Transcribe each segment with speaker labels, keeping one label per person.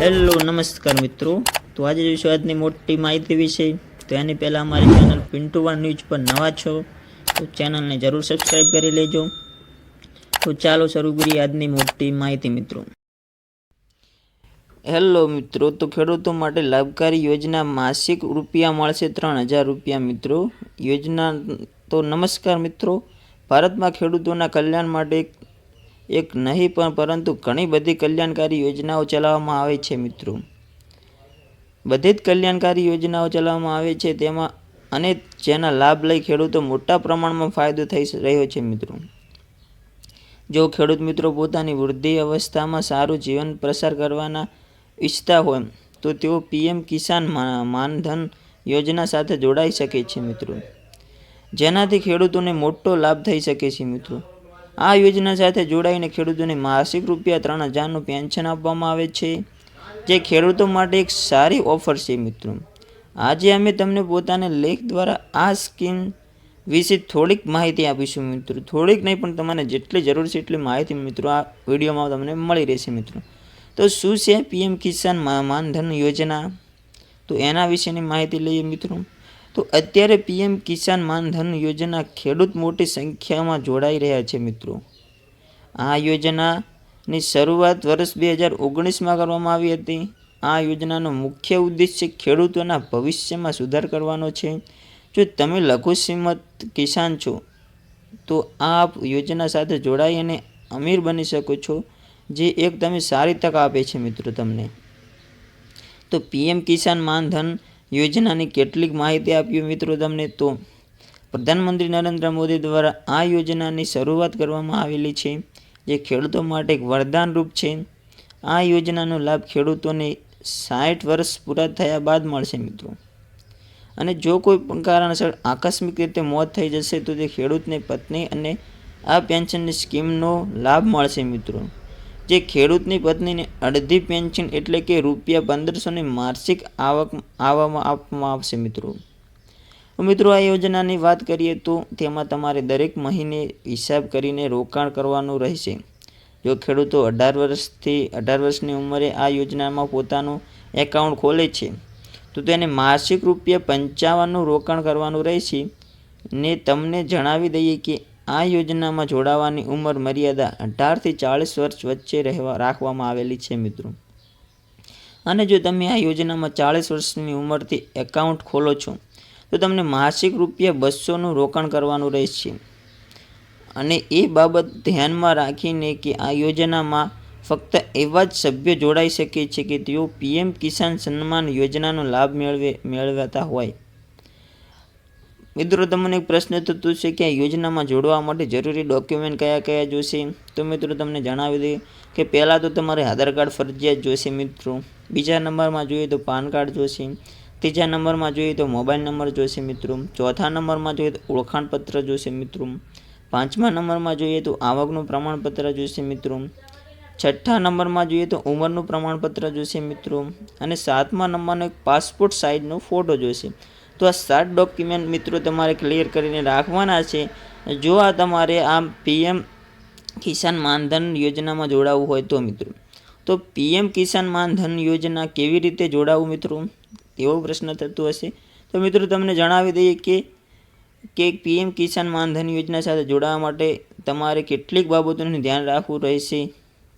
Speaker 1: Hello નમસ્કાર મિત્રો. તો આજે જોઈશું આજની મોટી માહિતી વિશે, તો એની પહેલાં અમારી ચેનલ પિન્ટુ વન ન્યૂઝ પર નવા છો, તો ચેનલને જરૂર સબસ્ક્રાઈબ કરી લેજો. તો ચાલો શરૂ કરીએ આજની મોટી માહિતી મિત્રો. હેલો મિત્રો, તો ખેડૂતો માટે લાભકારી યોજના માસિક રૂપિયા મળશે ત્રણ હજાર રૂપિયા મિત્રો. યોજના, તો નમસ્કાર મિત્રો. ભારતમાં ખેડૂતોના કલ્યાણ માટે એક નહીં પણ પરંતુ ઘણી બધી કલ્યાણકારી યોજનાઓ ચલાવવામાં આવે છે મિત્રો. બધી જ કલ્યાણકારી યોજનાઓ ચલાવવામાં આવે છે તેમાં અને જેના લાભ લઈ ખેડૂતો મોટા પ્રમાણમાં ફાયદો થઈ રહ્યો છે મિત્રો. જો ખેડૂત મિત્રો પોતાની વૃદ્ધિ અવસ્થામાં સારું જીવન પ્રસાર કરવાના ઈચ્છતા હોય, તો તેઓ પીએમ કિસાન માનધન યોજના સાથે જોડાઈ શકે છે મિત્રો. જેનાથી ખેડૂતોને મોટો લાભ થઈ શકે છે મિત્રો. આ યોજના સાથે જોડાઈને ખેડૂતોને માસિક રૂપિયા ત્રણ હજારનું પેન્શન આપવામાં આવે છે, જે ખેડૂતો માટે એક સારી ઓફર છે મિત્રો. આજે અમે તમને પોતાના લેખ દ્વારા આ સ્કીમ વિશે થોડીક માહિતી આપીશું મિત્રો. થોડીક નહીં, પણ તમારે જેટલી જરૂર છે એટલી માહિતી મિત્રો આ વિડીયોમાં તમને મળી રહેશે મિત્રો. તો શું છે પીએમ કિસાન માનધન યોજના? તો એના વિશેની માહિતી લઈએ મિત્રો. તો અત્યારે પીએમ કિસાન માનધન યોજના ખેડૂત મોટી સંખ્યામાં જોડાઈ રહ્યા છે મિત્રો. આ યોજનાની શરૂઆત વર્ષ બે હજાર ઓગણીસમાં કરવામાં આવી હતી. આ યોજનાનો મુખ્ય ઉદ્દેશ્ય ખેડૂતોના ભવિષ્યમાં સુધાર કરવાનો છે. જો તમે લઘુ સીમત કિસાન છો, તો આ યોજના સાથે જોડાઈ અને અમીર બની શકો છો, જે એક તમે સારી તક આપે છે મિત્રો તમને. તો પીએમ કિસાન માનધન યોજનાની કેટલીક માહિતી આપીએ મિત્રો તમને તો પ્રધાનમંત્રી નરેન્દ્ર મોદી દ્વારા આ યોજનાની શરૂઆત કરવામાં આવેલી છે, જે ખેડૂતો માટે એક વરદાન રૂપ છે. આ યોજનાનો લાભ ખેડૂતોને સાઠ વર્ષ પૂરા થયા બાદ મળશે મિત્રો. અને જો કોઈ પણ કારણસર આકસ્મિક રીતે મોત થઈ જશે, તો તે ખેડૂતને પત્ની અને આ પેન્શનની સ્કીમનો લાભ મળશે મિત્રો. જે ખેડૂતની પત્નીને અડધી પેન્શન એટલે કે રૂપિયા પંદરસોની માસિક આવક આવવામાં આપવામાં આવશે મિત્રો. મિત્રો, આ યોજનાની વાત કરીએ તો તેમાં તમારે દરેક મહિને હિસાબ કરીને રોકાણ કરવાનું રહેશે. જો ખેડૂતો અઢાર વર્ષથી, અઢાર વર્ષની ઉંમરે આ યોજનામાં પોતાનું એકાઉન્ટ ખોલે છે, તો તેને માસિક રૂપિયા પંચાવનનું રોકાણ કરવાનું રહેશે. ને તમને જણાવી દઈએ કે આ યોજનામાં જોડાવાની ઉંમર મર્યાદા અઢારથી ચાળીસ વર્ષ વચ્ચે રહેવા, રાખવામાં આવેલી છે મિત્રો. અને જો તમે આ યોજનામાં ચાળીસ વર્ષની ઉંમરથી એકાઉન્ટ ખોલો છો, તો તમને માસિક રૂપિયા બસોનું રોકાણ કરવાનું રહેશે. અને એ બાબત ધ્યાનમાં રાખીને કે આ યોજનામાં ફક્ત એવા જ સભ્યો જોડાઈ શકે છે કે તેઓ પીએમ કિસાન સન્માન યોજનાનો લાભ મેળવે, મેળવતા હોય. મિત્રો, તમને એક પ્રશ્ન થતો છે કે આ યોજનામાં જોડવા માટે જરૂરી ડોક્યુમેન્ટ કયા કયા જોશે? તો મિત્રો, તમને જણાવી દઈએ કે પહેલાં તો તમારે આધાર કાર્ડ ફરજિયાત જોશે મિત્રો. બીજા નંબરમાં જોઈએ તો પાન કાર્ડ જોશે. ત્રીજા નંબરમાં જોઈએ તો મોબાઈલ નંબર જોશે મિત્રો. ચોથા નંબરમાં જોઈએ તો ઓળખાણપત્ર જોશે મિત્રો. પાંચમા નંબરમાં જોઈએ તો આવકનું પ્રમાણપત્ર જોશે મિત્રો. છઠ્ઠા નંબરમાં જોઈએ તો ઉંમરનું પ્રમાણપત્ર જોશે મિત્રો. અને સાતમા નંબરનો એક પાસપોર્ટ સાઇઝનો ફોટો જોશે. તો આ સાત ડોક્યુમેન્ટ મિત્રો તમારે ક્લિયર કરીને રાખવાના છે. જો આ તમારે આ પીએમ કિસાન માનધન યોજનામાં જોડાવવું હોય તો મિત્રો. તો પીએમ કિસાન માનધન યોજના કેવી રીતે જોડાવવું મિત્રો? એવો પ્રશ્ન થતો હશે. તો મિત્રો તમને જણાવી દઈએ કે કે પીએમ કિસાન માનધન યોજના સાથે જોડાવા માટે તમારે કેટલીક બાબતોનું ધ્યાન રાખવું રહેશે.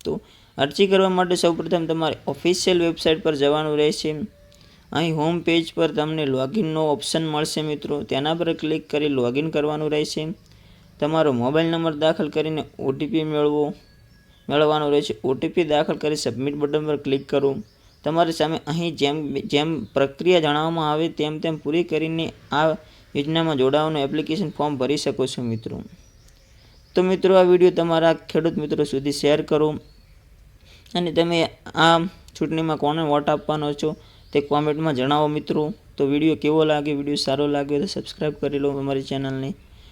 Speaker 1: તો અરજી કરવા માટે સૌપ્રથમ તમારે ઓફિશિયલ વેબસાઇટ પર જવાનું રહેશે. અહીં હોમ પેજ પર તમને લોગિનનો ઓપ્શન મળશે મિત્રો. તેના પર ક્લિક કરી લોગિન કરવાનું રહેશે. તમારો મોબાઈલ નંબર દાખલ કરીને ઓટીપી મેળવો, મેળવવાનો રહેશે. ઓટીપી દાખલ કરી સબમિટ બટન પર ક્લિક કરો. તમારી સામે અહીં જેમ જેમ પ્રક્રિયા જણાવવામાં આવે તેમ તેમ પૂરી કરીને આ યોજનામાં જોડાવાનું એપ્લિકેશન ફોર્મ ભરી શકો છો મિત્રો. તો મિત્રો, આ વીડિયો તમારા ખેડૂત મિત્રો સુધી શેર કરો. અને તમે આ ચૂંટણીમાં કોને વોટ આપવાનો છો? તે કોમેન્ટમાં જણાવો મિત્રો. તો વીડિયો કેવો લાગે વીડિયો સારો લાગ્યો તો સબસ્ક્રાઈબ કરી લો અમારી ચેનલને